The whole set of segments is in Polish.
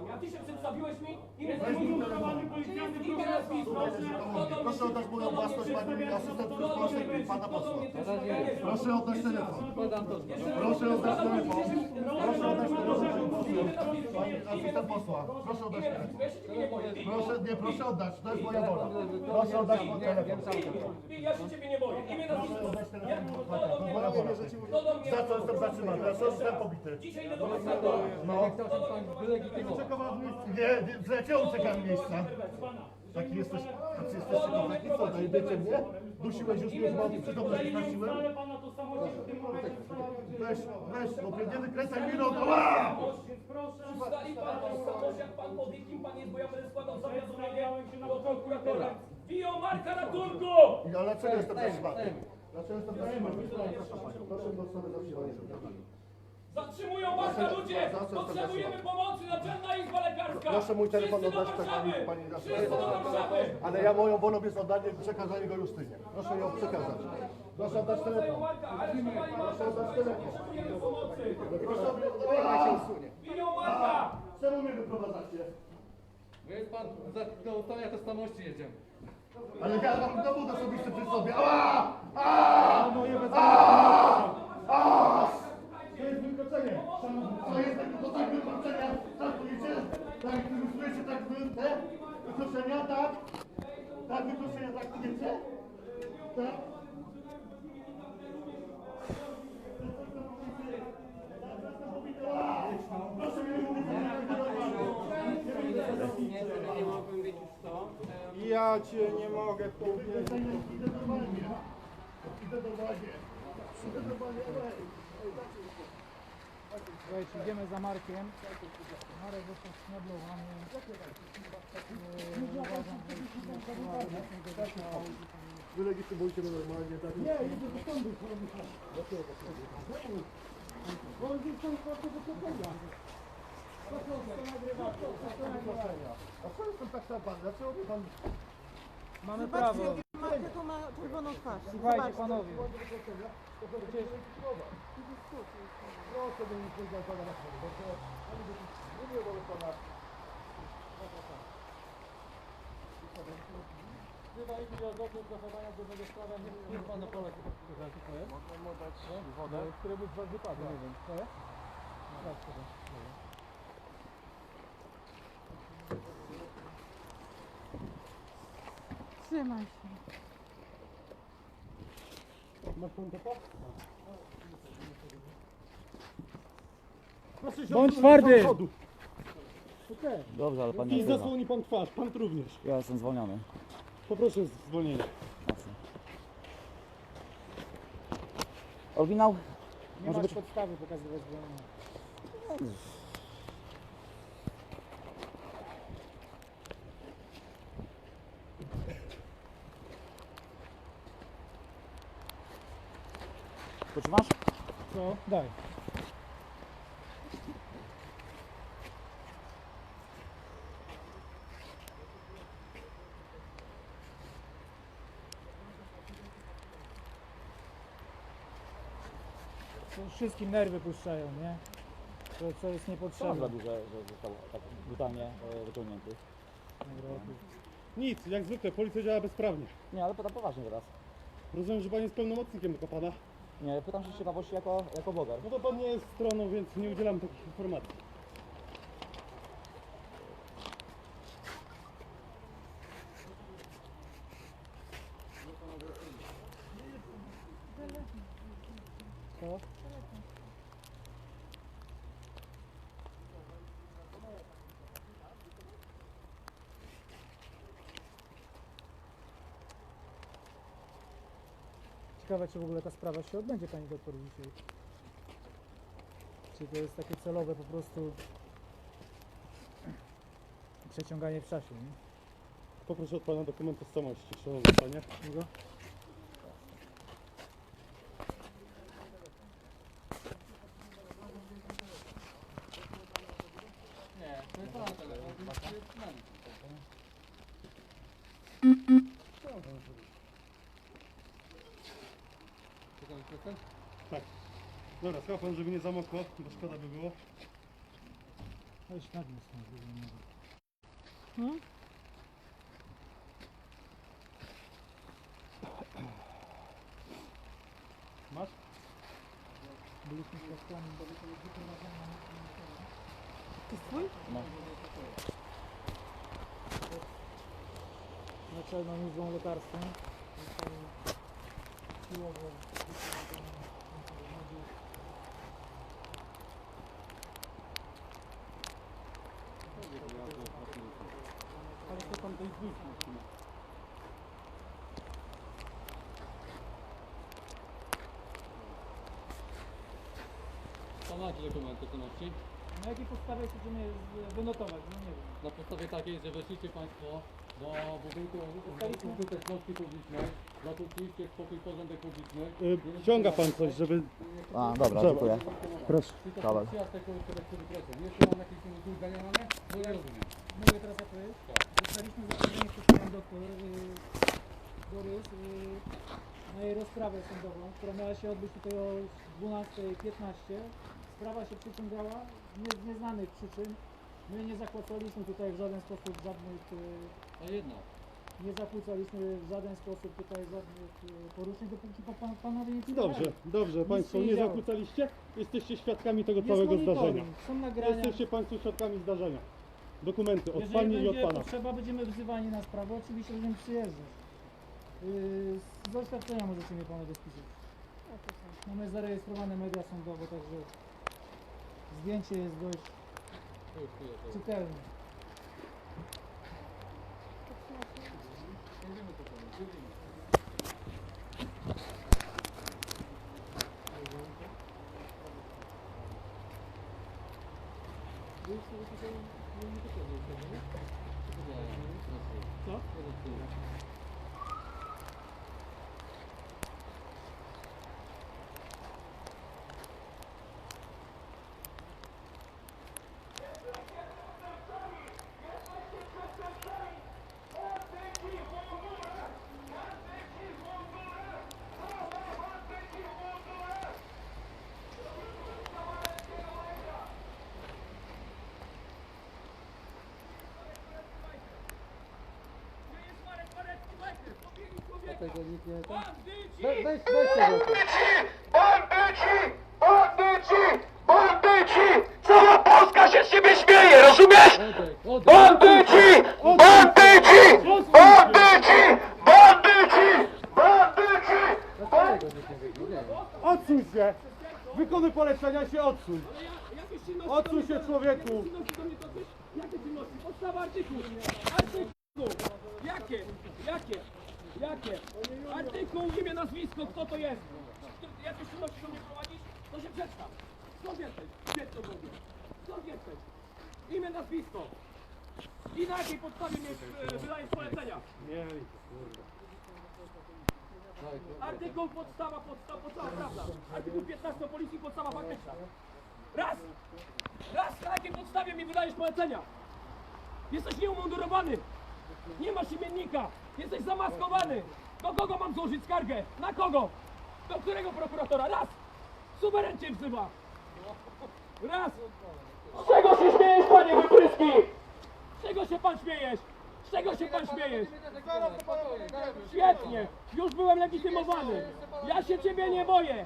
nami. A ty się przedstawiłeś mi umiarkowany policjanty, Imię proszę mnie- Proszę oddać moją własność, pani przedstawia- asystent kto do mnie- proszę i pana posła. Proszę oddać telefon. Proszę oddać telefon. Proszę oddać telefon. Asystent posła. Proszę oddać telefon. się. Proszę, nie, proszę oddać, to jest moja wola. Proszę oddać mój telefon. Ja się ciebie nie boję. Imię nazwisko. oddać telefon. Ja- Kto do mnie- Moja wola. kto do mnie- Za co jestem zatrzymany? Za co jestem pobity? Dzisiaj idę do prokuratora. No. Się. Nie, nie, z jakiego uciekam miejsca? Taki jesteś, tacy jesteście taki co, najebiecie mnie? Dusiłeś już mnie, mam przytomność straciłem? Ale pana to samochód w tym momencie Weź, weź, chłopie, nie wykręcaj mi nogi, ła! Proszę. Ustali pan tożsamość, jak pan powie, kim pan jest, bo ja będę składał zawiadomienie do prokuratora. Wio marka ratunku! Ja dlaczego jestem zatrzymany? Dlaczego jestem zatrzymany? Proszę do osoby zatrzymania. Zatrzymują marka ludzie! Za co jestem Potrzebujemy pomocy! Naczelna Izba Lekarska! Proszę mój telefon Wszyscy do oddać pani- Warszawy! pani Wszyscy do Warszawy! Ale ja moją wolą jest oddanie, przekazanie go Justynie. Proszę ją przekazać. Proszę oddać telefon. marka, ale pani marka, potrzebujemy pomocy! Proszę oddać Wio marka! Czemu mnie wyprowadzacie? Jest pan za, do ustalenia tożsamości jedziemy. Ale ja mam dowód osobisty przy sobie. Ała! Ała! Ała! Ała! To jest wykroczenie. To jest to tak wykroczenia. Tak wiecie? Tak wykrocujecie tak wy- te wykroczenia, tak? Tak wykroczenia, tak wiecie? Tak? Proszę mnie nie mówić, Nie mogłem wiedzieć co. Ja cię nie mogę powiedzieć. Idę normalnie. Idę normalnie. Idę normalnie. Słuchajcie, idziemy za Markiem. Marek został sznablowany. Eee, jest Wylegitymujcie mnie normalnie. Tak? Nie, idę do sądu. A co jestem tak szarpany? Dlaczego pan... Mamy prawo. Markę to ma czerwoną twarz. Słuchajcie Zobaczcie. panowie. Proszę mnie nie powiedział pana na sądu, bo to... Nie wiem, ale pana... Się, że od zachowania dużego sprawa nie nie pan na pole. Można mu dać wodę? Któremu z was wypadł. Nie wiem. Co jest? Sobie. Trzymaj się. Bądź twardy! Dobrze, ale pan I zasłoni pan twarz, pan również. Ja jestem zwolniony. Poproszę zwolnienie. Oryginał? Nie Może masz być- podstawy pokazywać. Potrzymasz? Co? Daj. To Wszystkim nerwy puszczają, nie? To co jest Co on niepotrzebne. zrobił, że, że został tak brutalnie e, wyciągnięty? Nic, jak zwykle, policja działa bezprawnie. Nie, ale pytam poważnie teraz. Rozumiem, że pan jest pełnomocnikiem tylko pana. Nie, pytam się ciekawości jako, jako bloger. No to pan nie jest stroną, więc nie udzielam takich informacji. Co? Ciekawe, czy w ogóle ta sprawa się odbędzie, Pani doktor, dzisiaj. Czy to jest takie celowe po prostu przeciąganie w czasie, nie? Poproszę od pana dokument tożsamości, szanowny panie. Długo? Nie, to jest to jest przestęp? Tak. Dobra, słucha pan, żeby nie zamokło, bo szkoda by było. Weź tak nie Hmm? Masz? Byliśmy świadkami. To jest twój? Naczelną Izbą Lekarską. Siłowo. Ale co tam tej zwykły? Pan macie dokumenty stanowczy? Na jakiej podstawie chcemy wynotować? No nie wiem. Na podstawie takiej, że weszliście Państwo do budynku użyteczności publicznej, zakłóciliście spokój porządek publiczny. Y, Wciąga pan coś, żeby... A, dobra, dziękuję. Proszę. Dobra. Wykroczeń. Jeszcze mam jakieś inne zdania mamy? Bo nie rozumiem. Mogę teraz odpowiedzieć? Dostaliśmy zapewnienie przez panią doktor yy, Borys yy, na jej rozprawę sądową, która miała się odbyć tutaj o 12.15. Sprawa się przyciągała nie, z nieznanych przyczyn. My nie zakłócaliśmy tutaj w żaden sposób żadnych, yy, A jedna. nie zakłócaliśmy w żaden sposób tutaj żadnych yy, poruszeń, dopóki pa, pan, panowie nie Dobrze, dobrze. Państwo się nie nie działo. zakłócaliście? Jesteście świadkami tego Jest całego monitoring, zdarzenia. Są nagrania. Jesteście Państwo świadkami zdarzenia. Dokumenty od Jeżeli Pani i od będzie Pana. potrzeba, będziemy wzywani na sprawę. Oczywiście będziemy przyjeżdżać. Yy, z zaświadczenia możecie mnie panowie spisać. Mamy zarejestrowane media sądowe, także zdjęcie jest dość czytelne. Co? Nikt nie... Bandyci! Weź, weź, weź tego. Bandyci! Bandyci! Bandyci! Cała Polska się z ciebie śmieje, rozumiesz? Bandyci! Bandyci! Bandyci! Bandyci! Bandyci! Odsuń się! Wykonuj polecenia się odsuń! Odsuń się człowieku! Jakie czynności? Podstawa artykułu. Artykuł. Jakie? Jakie? Jakie? Artykuł, imię, nazwisko, kto to jest? Jakie czynności do mnie prowadzisz? To się przedstaw. Skąd jesteś? To robię? Skąd jesteś? Imię, nazwisko. I na jakiej podstawie mnie e, wydajesz polecenia? Nie, Artykuł podstawa, podstawa, podstawa prawna. Artykuł 15 o policji, podstawa faktyczna. Raz! Raz! Na jakiej podstawie mi wydajesz polecenia? Jesteś nieumundurowany! Nie masz imiennika! Jesteś zamaskowany! Do kogo mam złożyć skargę? Na kogo? Do którego prokuratora? Raz! Suweren cię wzywa! Raz! Z czego się śmiejesz, panie Wypryski? Z czego się pan śmiejesz? Z czego się pan śmiejesz? Świetnie! Już byłem legitymowany! Ja się ciebie nie boję!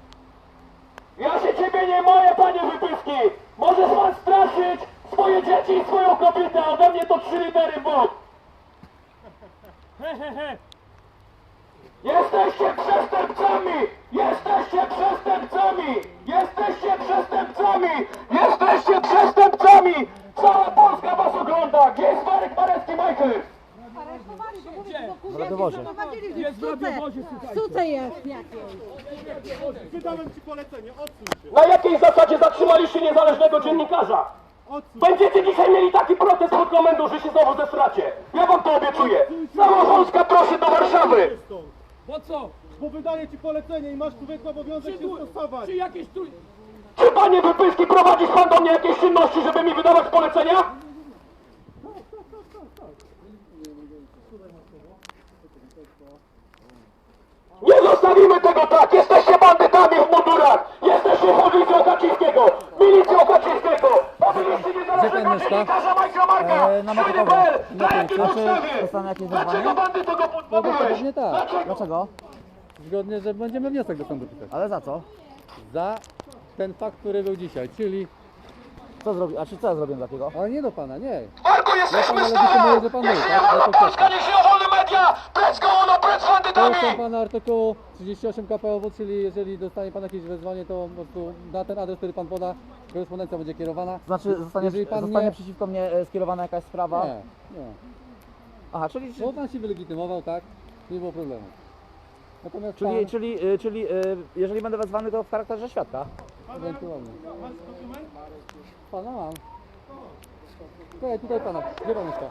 Ja się ciebie nie boję, panie Wypyski! Możesz pan straszyć swoje dzieci i swoją kobietę, a ode mnie to trzy litery w bok! He, he, he! Jesteście przestępcami! Jesteście przestępcami! Jesteście przestępcami! Jesteście przestępcami! Cała Polska was ogląda! Gdzie jest Marek Marecki Michael? W radiowozie. zaprowadzili Jest w radiowozie, suce jest jakieś. Wydałem Ci polecenie, odsuń się! Na jakiej zasadzie zatrzymaliście niezależnego dziennikarza? Będziecie dzisiaj mieli taki protest pod komendą, że się znowu zesracie. Ja wam to obiecuję. Cała Polska prosi do Warszawy. Bo co? Bo wydaję Ci polecenie i masz człowieku obowiązek Czy, się stosować! czy jakieś tu... Czy panie Wypyski prowadzisz pan do mnie jakieś czynności, żeby mi wydawać polecenia? Nie zostawimy tego tak! Jesteście bandytami w mundurach! Jesteście! Milicją Kaczyńskiego! Mieszka? E, na pięciu. Znaczy, dostanę jakieś? Dlaczego bandy tego No tak. Dlaczego? Zgodnie, że będziemy wniosek do sądu pisać. Ale za co? Za ten fakt, który był dzisiaj, czyli... Co zrobi? A czy co ja zrobiłem takiego? Ale nie do pana, nie. Marku, jesteśmy z tobą! pan Nie wolna Polska, media! Precz gołono, precz z bandytami! pana artykułu 38 KPOW, czyli jeżeli dostanie pan jakieś wezwanie, to po prostu na ten adres, który pan poda, korespondencja będzie kierowana. Znaczy, zostanie, Jeżeli pan zostanie nie- przeciwko mnie e, skierowana jakaś sprawa? Nie, nie. Aha, czyli, Bo pan się wylegitymował, tak? Nie było problemu. Natomiast czyli, pan, czyli, y, czyli y, jeżeli będę wezwany, to w charakterze świadka? ewentualnie. Pana mam. Tutaj, tutaj pana. Gdzie pan mieszka? Yy,